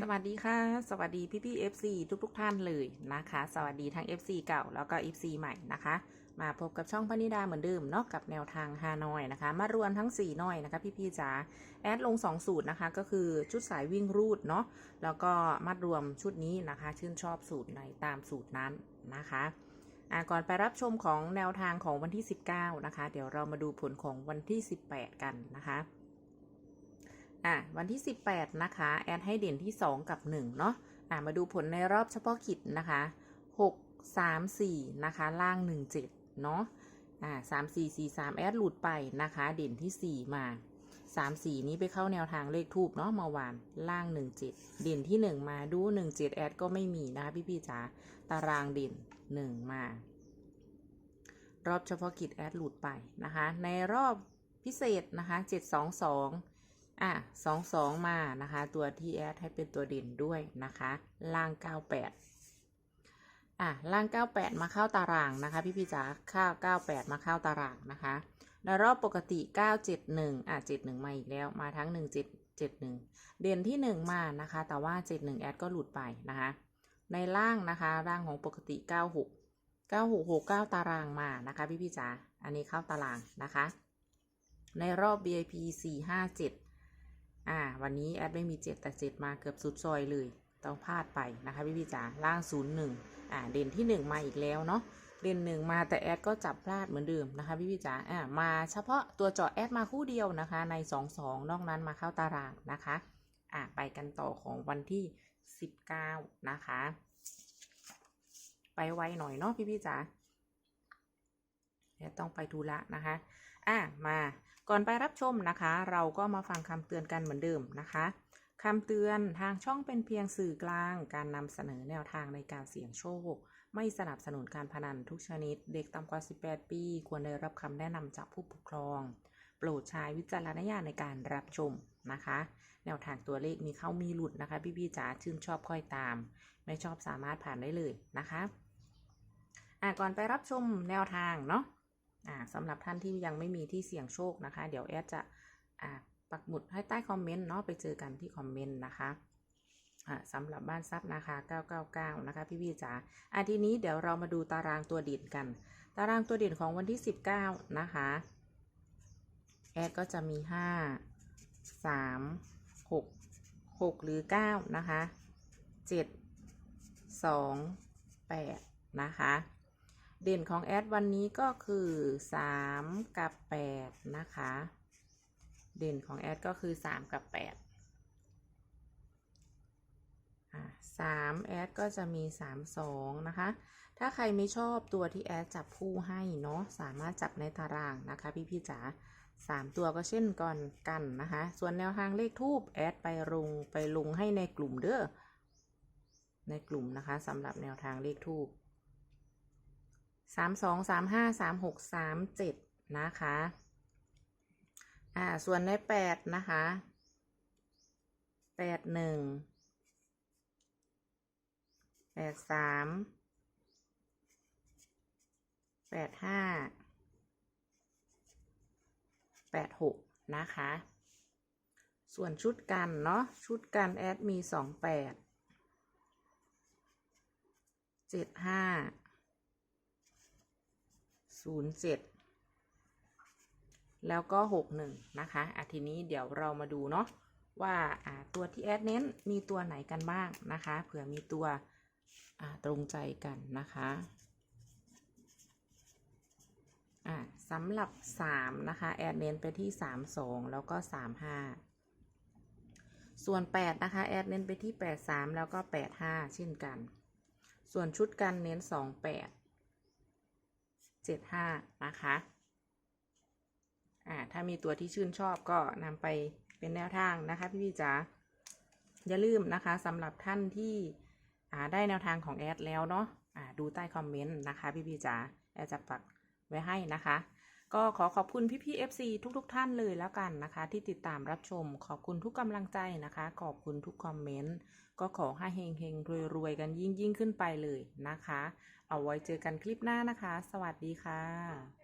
สวัสดีค่ะ สวัสดีพี่พี่ๆ FC ทุกทุกๆท่านเลยนะคะ สวัสดีทั้ง FC เก่าแล้วก็ FC ใหม่นะคะ มาพบกับช่องพนิดาเหมือนเดิมเนาะกับแนวทางฮานอยนะคะ มารวมทั้ง 4 น้อยนะคะ พี่พี่ๆจ๋าแอดลง 2 สูตรนะคะ ก็คือชุดสายวิ่งรูดเนาะแล้วก็มัดรวมชุดนี้นะคะ ชื่นชอบสูตรไหนตามสูตรนั้นนะคะอะก่อนไปรับชมของแนวทางของวันที่ 19 นะคะ เดี๋ยวเรามาดูผลของวันที่ 18 กันนะคะ อะวันที่ 18 นะคะ แอดให้เด่นที่ 2 กับ 1 เนาะอะมาดูผลในรอบเฉพาะกิจนะคะ 6 3 4 นะคะ ล่าง 1 7 เนาะอะ3 4 4 3แอดหลุดไปนะคะ เด่นที่ 4 มา3 4นี้ไปเข้าแนวทางเลขทูบเนาะเมื่อวานล่าง1 7เด่นที่1มาดู1 7แอดก็ไม่มีนะคะ พี่ๆจ๋าตารางเด่น1มา รอบเฉพาะกิจแอดหลุดไปนะคะ ในรอบพิเศษนะคะ722อ่ อะสองสองมานะคะ ตัวที่แอดให้เป็นตัวเด่นด้วยนะคะ ล่าง98อะล่าง 98 มาเข้าตารางนะคะ พี่พี่จ๋าข้าว 98 มาเข้าตารางนะคะในรอบปกติ 971 อะ 71 มาอีกแล้ว มาทั้ง 1771 เด่นที่ 1 มานะคะ แต่ว่า 71 แอดก็หลุดไปนะคะ ในล่างนะคะร่างของปกติ 96 9669 ตารางมานะคะ พี่พี่จ๋า อันนี้เข้าตารางนะคะ ในรอบ VIP 457 อ่า วันนี้แอดไม่มี7แต่7มาเกือบสุดซอยเลย ต้องพลาดไปนะคะพี่พี่จ๋าล่าง01อ่า เด่นที่1มาอีกแล้วเนาะ เด่นหนึ่งมาแต่แอดก็จับพลาดเหมือนเดิมนะคะพี่พี่จ๋า อ่า มาเฉพาะตัวเจาะแอดมาคู่เดียวนะคะ ใน22นอกนั้นมาเข้าตารางนะคะ อ่า ไปกันต่อของวันที่19นะคะ ไปไวหน่อยเนาะพี่พี่จ๋า แอดต้องไปธุระนะคะอะมาก่อนไปรับชมนะคะ เราก็มาฟังคำเตือนกันเหมือนเดิมนะคะคำเตือนทางช่องเป็นเพียงสื่อกลาง การนำเสนอแนวทางในการเสี่ยงโชค ไม่สนับสนุนการพนันทุกชนิด เด็กต่ำกว่า 18 ปี ควรได้รับคำแนะนำจากผู้ปกครอง โปรดใช้วิจารณญาณในการรับชมนะคะ แนวทางตัวเลขมีเข้ามีหลุดนะคะ พี่ๆจ๋าชื่นชอบค่อยตาม ไม่ชอบสามารถผ่านได้เลยนะคะ อะก่อนไปรับชมแนวทางเนาะ สำหรับท่านที่ยังไม่มีที่เสี่ยงโชคนะคะ เดี๋ยวแอดจะปักหมุดให้ใต้คอมเมนต์เนาะไปเจอกันที่คอมเมนต์นะคะสำหรับบ้านซับนะคะ 999 นะคะ พี่พี่จ๋าอะทีนี้เดี๋ยวเรามาดูตารางตัวเด่นกัน ตารางตัวเด่นของวันที่ 19 นะคะ แอดก็จะมี 5 3 6 6 หรือ 9 นะคะ 7 2 8 นะคะ เด่นของแอดวันนี้ก็คือ 3 กับ 8 นะคะ เด่นของแอดก็คือ 3 กับ8อ่า3แอดก็จะมี 3 2 นะคะ ถ้าใครไม่ชอบตัวที่แอดจับคู่ให้เนาะสามารถจับในตารางนะคะ พี่พี่จ๋าสามตัวก็เช่นก่อนกันนะคะ ส่วนแนวทางเลขทูบแอดไปลงไปลงให้ในกลุ่มเด้อในกลุ่มนะคะสำหรับแนวทางเลขทูบ สามสองสามห้าสามหกสามเจ็ดนะคะ อ่า ส่วนในแปดนะคะแปดหนึ่งแปดสามแปดห้าแปดหกนะคะ ส่วนชุดกันเนาะ ชุดกันแอดมีสองแปดเจ็ดห้า ศูนย์เจ็ดแล้วก็หกหนึ่งนะคะอะทีนี้เดี๋ยวเรามาดูเนาะว่าอ่าตัวที่แอดเน้นมีตัวไหนกันบ้างนะคะเผื่อมีตัวอ่าตรงใจกันนะคะอ่าสำหรับสามนะคะ แอดเน้นไปที่สามสองแล้วก็สามห้าส่วนแปดนะคะ แอดเน้นไปที่แปดสามแล้วก็แปดห้าเช่นกัน ส่วนชุดกันเน้นสอ เจ็ดห้านะคะ อ่า ถ้ามีตัวที่ชื่นชอบก็นำไปเป็นแนวทางนะคะ พี่พี่จ๋า อย่าลืมนะคะสำหรับท่านที่อ่าได้แนวทางของแอดแล้วเนาะ อ่า ดูใต้คอมเมนต์นะคะ พี่พี่จ๋า แอดจะปักไว้ให้นะคะ ก็ขอขอบคุณพี่พี่ๆ FC ทุกๆ ท่านเลยแล้วกันนะคะ ที่ติดตามรับชม ขอบคุณทุกกำลังใจนะคะ ขอบคุณทุกคอมเมนต์ ก็ขอให้เฮงเฮงๆรวยๆ กันยิ่งยิ่งขึ้นไปเลยนะคะ เอาไว้เจอกันคลิปหน้านะคะ สวัสดีค่ะ